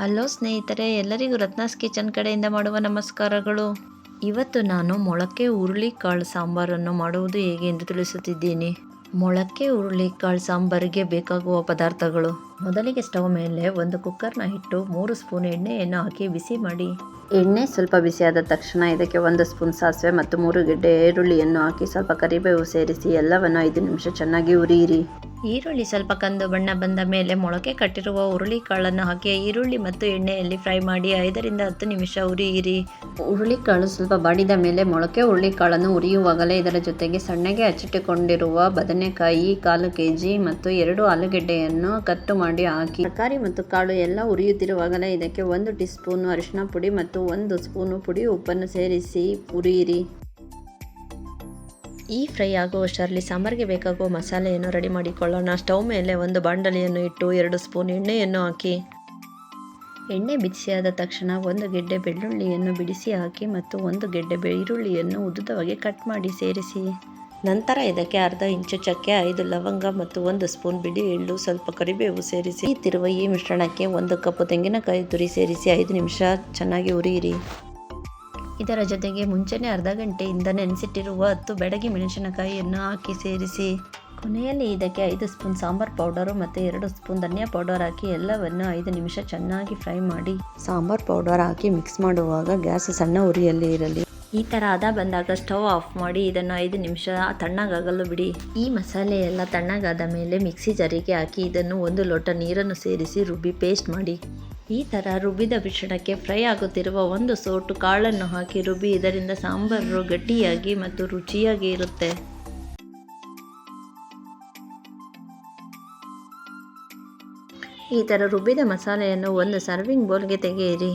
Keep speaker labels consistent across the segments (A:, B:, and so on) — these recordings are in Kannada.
A: ಹಲೋ ಸ್ನೇಹಿತರೆ, ಎಲ್ಲರಿಗೂ ರತ್ನಾಸ್ ಕಿಚನ್ ಕಡೆಯಿಂದ ಮಾಡುವ ನಮಸ್ಕಾರಗಳು. ಇವತ್ತು ನಾನು ಮೊಳಕೆ ಹುರುಳಿಕಾಳು ಸಾಂಬಾರನ್ನು ಮಾಡುವುದು ಹೇಗೆ ಎಂದು ತಿಳಿಸುತ್ತಿದ್ದೀನಿ. ಮೊಳಕೆ ಹುರುಳಿಕಾಳು ಸಾಂಬಾರಿಗೆ ಬೇಕಾಗುವ ಪದಾರ್ಥಗಳು. ಮೊದಲಿಗೆ ಸ್ಟವ್ ಮೇಲೆ ಒಂದು ಕುಕ್ಕರ್ನ ಇಟ್ಟು ಮೂರು ಸ್ಪೂನ್ ಎಣ್ಣೆಯನ್ನು ಹಾಕಿ ಬಿಸಿ ಮಾಡಿ. ಎಣ್ಣೆ ಸ್ವಲ್ಪ ಬಿಸಿಯಾದ ತಕ್ಷಣ ಇದಕ್ಕೆ ಒಂದು ಸ್ಪೂನ್ ಸಾಸಿವೆ ಮತ್ತು ಮೂರು ಗೆಡ್ಡೆ ಈರುಳ್ಳಿಯನ್ನು ಹಾಕಿ ಸ್ವಲ್ಪ ಕರಿಬೇವು ಸೇರಿಸಿ ಎಲ್ಲವನ್ನು ಐದು ನಿಮಿಷ ಚೆನ್ನಾಗಿ ಹುರಿಯಿರಿ. ಈರುಳ್ಳಿ ಸ್ವಲ್ಪ ಕಂದು ಬಣ್ಣ ಬಂದ ಮೇಲೆ ಮೊಳಕೆ ಕಟ್ಟಿರುವ ಹುರುಳಿಕಾಳನ್ನು ಹಾಕಿ ಈರುಳ್ಳಿ ಮತ್ತು ಎಣ್ಣೆಯಲ್ಲಿ ಫ್ರೈ ಮಾಡಿ ಐದರಿಂದ ಹತ್ತು ನಿಮಿಷ ಹುರಿಯಿರಿ. ಹುರುಳಿಕಾಳು ಸ್ವಲ್ಪ ಬಾಡಿದ ಮೇಲೆ ಮೊಳಕೆ ಹುರುಳಿಕಾಳನ್ನು ಉರಿಯುವಾಗಲೇ ಇದರ ಜೊತೆಗೆ ಸಣ್ಣಗೆ ಹಚ್ಚಿಟ್ಟುಕೊಂಡಿರುವ ಬದನೆಕಾಯಿ ಕಾಲು ಕೆ ಜಿ ಮತ್ತು ಎರಡು ಆಲೂಗೆಡ್ಡೆಯನ್ನು ಕಟ್ಟು ಮಾಡಿ ಹಾಕಿ. ತರಕಾರಿ ಮತ್ತು ಕಾಳು ಎಲ್ಲ ಉರಿಯುತ್ತಿರುವಾಗಲೇ ಇದಕ್ಕೆ ಒಂದು ಟೀ ಸ್ಪೂನು ಅರಿಶಿನ ಪುಡಿ ಮತ್ತು ಒಂದು ಸ್ಪೂನು ಪುಡಿ ಉಪ್ಪನ್ನು ಸೇರಿಸಿ ಹುರಿಯಿರಿ. ಈ ಫ್ರೈ ಆಗುವಷ್ಟರಲ್ಲಿ ಸಾಂಬಾರಿಗೆ ಬೇಕಾಗುವ ಮಸಾಲೆಯನ್ನು ರೆಡಿ ಮಾಡಿಕೊಳ್ಳೋಣ. ಸ್ಟವ್ ಮೇಲೆ ಒಂದು ಬಾಂಡಲಿಯನ್ನು ಇಟ್ಟು ಎರಡು ಸ್ಪೂನ್ ಎಣ್ಣೆಯನ್ನು ಹಾಕಿ. ಎಣ್ಣೆ ಬಿಸಿಯಾದ ತಕ್ಷಣ ಒಂದು ಗೆಡ್ಡೆ ಬೆಳ್ಳುಳ್ಳಿಯನ್ನು ಬಿಡಿಸಿ ಹಾಕಿ ಮತ್ತು ಒಂದು ಗೆಡ್ಡೆ ಈರುಳ್ಳಿಯನ್ನು ಉದ್ದವಾಗಿ ಕಟ್ ಮಾಡಿ ಸೇರಿಸಿ. ನಂತರ ಇದಕ್ಕೆ ಅರ್ಧ ಇಂಚು ಚಕ್ಕೆ, ಐದು ಲವಂಗ ಮತ್ತು ಒಂದು ಸ್ಪೂನ್ ಬಿಡಿ ಎಳ್ಳು, ಸ್ವಲ್ಪ ಕರಿಬೇವು ಸೇರಿಸಿ. ತಿರುವ ಈ ಮಿಶ್ರಣಕ್ಕೆ ಒಂದು ಕಪ್ಪು ತೆಂಗಿನಕಾಯಿ ತುರಿ ಸೇರಿಸಿ. ಐದು ನಿಮಿಷ ಚೆನ್ನಾಗಿ ಹುರಿಯಿರಿ. ಇದರ ಜೊತೆಗೆ ಮುಂಚೆನೆ ಅರ್ಧ ಗಂಟೆಯಿಂದ ನೆನೆಸಿಟ್ಟಿರುವ ಹತ್ತು ಬೆಡಗಿ ಮೆಣಸಿನಕಾಯಿಯನ್ನು ಹಾಕಿ ಸೇರಿಸಿ, ಕೊನೆಯಲ್ಲಿ ಇದಕ್ಕೆ ಐದು ಸ್ಪೂನ್ ಸಾಂಬಾರ್ ಪೌಡರು ಮತ್ತು ಎರಡು ಸ್ಪೂನ್ ಧನಿಯಾ ಪೌಡರ್ ಹಾಕಿ ಎಲ್ಲವನ್ನು ಐದು ನಿಮಿಷ ಚೆನ್ನಾಗಿ ಫ್ರೈ ಮಾಡಿ, ಸಾಂಬಾರ್ ಪೌಡರ್ ಹಾಕಿ ಮಿಕ್ಸ್ ಮಾಡುವಾಗ ಗ್ಯಾಸ್ ಸಣ್ಣ ಉರಿಯಲ್ಲಿ ಇರಲಿ. ಈ ಥರ ಅದ ಬಂದಾಗ ಸ್ಟವ್ ಆಫ್ ಮಾಡಿ ಇದನ್ನು ಐದು ನಿಮಿಷ ತಣ್ಣಗಾಗಲು ಬಿಡಿ. ಈ ಮಸಾಲೆ ಎಲ್ಲ ತಣ್ಣಗಾದ ಮೇಲೆ ಮಿಕ್ಸಿ ಜರಿಗೆ ಹಾಕಿ ಇದನ್ನು ಒಂದು ಲೋಟ ನೀರನ್ನು ಸೇರಿಸಿ ರುಬ್ಬಿ ಪೇಸ್ಟ್ ಮಾಡಿ. ಈ ಥರ ರುಬ್ಬಿದ ಮಿಶ್ರಣಕ್ಕೆ ಫ್ರೈ ಆಗುತ್ತಿರುವ ಒಂದು ಸೋಟು ಕಾಳನ್ನು ಹಾಕಿ ರುಬ್ಬಿ, ಇದರಿಂದ ಸಾಂಬಾರು ಗಟ್ಟಿಯಾಗಿ ಮತ್ತು ರುಚಿಯಾಗಿ ಇರುತ್ತೆ. ಈ ಥರ ರುಬ್ಬಿದ ಮಸಾಲೆಯನ್ನು ಒಂದು ಸರ್ವಿಂಗ್ ಬೌಲ್ಗೆ ತೆಗೆಯಿರಿ.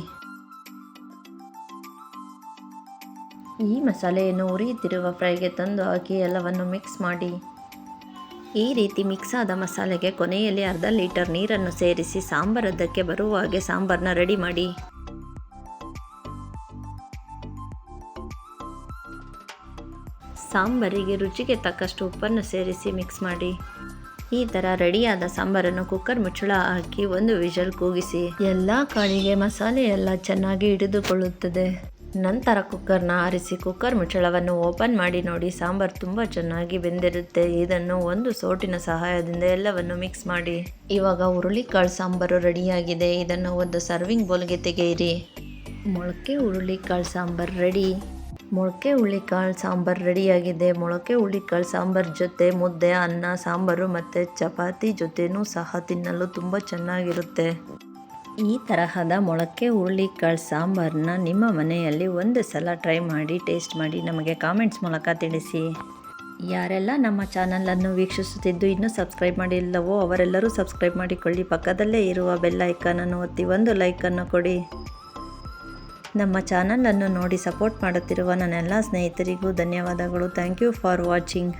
A: ಈ ಮಸಾಲೆಯನ್ನು ಉರಿಯುತ್ತಿರುವ ಫ್ರೈಗೆ ತಂದು ಹಾಕಿ, ಎಲ್ಲವನ್ನು ಮಿಕ್ಸ್ ಮಾಡಿ. ಈ ರೀತಿ ಮಿಕ್ಸ್ ಆದ ಮಸಾಲೆಗೆ ಕೊನೆಯಲ್ಲಿ ಅರ್ಧ ಲೀಟರ್ ನೀರನ್ನು ಸೇರಿಸಿ ಸಾಂಬಾರದ್ದಕ್ಕೆ ಬರುವ ಹಾಗೆ ಸಾಂಬಾರನ್ನ ರೆಡಿ ಮಾಡಿ. ಸಾಂಬಾರಿಗೆ ರುಚಿಗೆ ತಕ್ಕಷ್ಟು ಉಪ್ಪನ್ನು ಸೇರಿಸಿ ಮಿಕ್ಸ್ ಮಾಡಿ. ಈ ಥರ ರೆಡಿಯಾದ ಸಾಂಬಾರನ್ನು ಕುಕ್ಕರ್ ಮುಚ್ಚಳ ಹಾಕಿ ಒಂದು ವಿಷಲ್ ಕೂಗಿಸಿ. ಎಲ್ಲ ಕಾಳಿಗೆ ಮಸಾಲೆ ಎಲ್ಲ ಚೆನ್ನಾಗಿ ಹಿಡಿದುಕೊಳ್ಳುತ್ತದೆ. ನಂತರ ಕುಕ್ಕರ್ನ ಆರಿಸಿ ಕುಕ್ಕರ್ ಮುಚ್ಚಳವನ್ನು ಓಪನ್ ಮಾಡಿ ನೋಡಿ ಸಾಂಬಾರು ತುಂಬ ಚೆನ್ನಾಗಿ ಬೆಂದಿರುತ್ತೆ. ಇದನ್ನು ಒಂದು ಸೋಟಿನ ಸಹಾಯದಿಂದ ಎಲ್ಲವನ್ನು ಮಿಕ್ಸ್ ಮಾಡಿ. ಇವಾಗ ಹುರುಳಿಕಾಳು ಸಾಂಬಾರು ರೆಡಿಯಾಗಿದೆ. ಇದನ್ನು ಒಂದು ಸರ್ವಿಂಗ್ ಬೌಲ್ಗೆ ತೆಗೆಯಿರಿ. ಮೊಳಕೆ ಹುರುಳಿಕಾಳು ಸಾಂಬಾರು ರೆಡಿ. ಮೊಳಕೆ ಹುಳಿಕಾಳು ಸಾಂಬಾರು ರೆಡಿಯಾಗಿದೆ. ಮೊಳಕೆ ಹುಳಿಕಾಳು ಸಾಂಬಾರು ಜೊತೆ ಮುದ್ದೆ, ಅನ್ನ, ಸಾಂಬಾರು ಮತ್ತು ಚಪಾತಿ ಜೊತೆನೂ ಸಹ ತಿನ್ನಲು ತುಂಬ ಚೆನ್ನಾಗಿರುತ್ತೆ. ಈ ತರಹದ ಮೊಳಕೆ ಹುರುಳಿಕಾಳು ಸಾಂಬಾರನ್ನ ನಿಮ್ಮ ಮನೆಯಲ್ಲಿ ಒಂದು ಸಲ ಟ್ರೈ ಮಾಡಿ, ಟೇಸ್ಟ್ ಮಾಡಿ ನಮಗೆ ಕಾಮೆಂಟ್ಸ್ ಮೂಲಕ ತಿಳಿಸಿ. ಯಾರೆಲ್ಲ ನಮ್ಮ ಚಾನಲನ್ನು ವೀಕ್ಷಿಸುತ್ತಿದ್ದು ಇನ್ನೂ ಸಬ್ಸ್ಕ್ರೈಬ್ ಮಾಡಿಲ್ಲವೋ ಅವರೆಲ್ಲರೂ ಸಬ್ಸ್ಕ್ರೈಬ್ ಮಾಡಿಕೊಳ್ಳಿ. ಪಕ್ಕದಲ್ಲೇ ಇರುವ ಬೆಲ್ ಐಕಾನನ್ನು ಒತ್ತಿ ಒಂದು ಲೈಕನ್ನು ಕೊಡಿ. ನಮ್ಮ ಚಾನಲನ್ನು ನೋಡಿ ಸಪೋರ್ಟ್ ಮಾಡುತ್ತಿರುವ ನನ್ನೆಲ್ಲ ಸ್ನೇಹಿತರಿಗೂ ಧನ್ಯವಾದಗಳು. Thank you for watching.